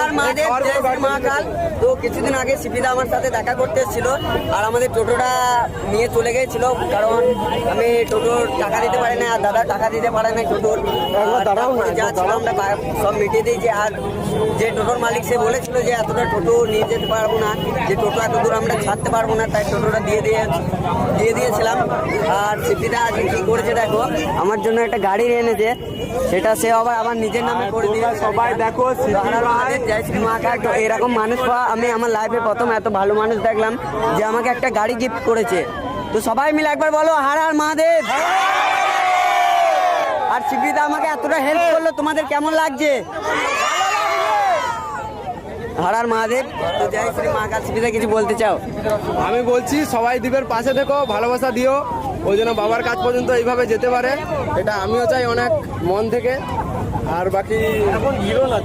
আর মাদের মহাকাল। তো কিছুদিন আগে সিপিদা আমার সাথে দেখা করতে এসেছিল আর আমাদের টোটোটা নিয়ে চলে গেছিল কারণ আমি টোটোর টাকা দিতে পারি না আর দাদা টাকা দিতে পারে না টোটোর। যা ছিল আমরা সব মিটিয়ে দিয়েছি। আর যে টোটোর মালিক সে বলেছিল যে এতটা টোটো নিয়ে যেতে পারব না যে টোটো এত দূর আমরা ছাড়তে পারব না তাই টোটোটা দিয়ে দিয়ে দিয়ে দিয়েছিলাম। আর সিপিদা আজকে কি করেছে দেখো? আমার জন্য একটা গাড়ি এনেছে। সেটা সে আবার আমার নিজের নামে করে দিয়ে সবাই দেখো, জয় শ্রী মহাকাল তো এরকম মানুষ পাওয়া আমি আমার লাইফে প্রথম এত ভালো মানুষ দেখলাম যে আমাকে একটা গাড়ি গিফট করেছে। তো সবাই মিলে একবার বলো হার আর মহাদেব। আর শিবিদা আমাকে এতটা হেল্প করল তোমাদের কেমন লাগছে? হার আর মহাদেব তো জয় শ্রী মহাকাল শিবিদা কিছু বলতে চাও? আমি বলছি সবাই দ্বীপের পাশে দেখো ভালোবাসা দিও। ওই জন্য বাবার কাজ পর্যন্ত এইভাবে যেতে পারে। এটা আমিও চাই অনেক মন থেকে। আর বাকি এখন হিরো না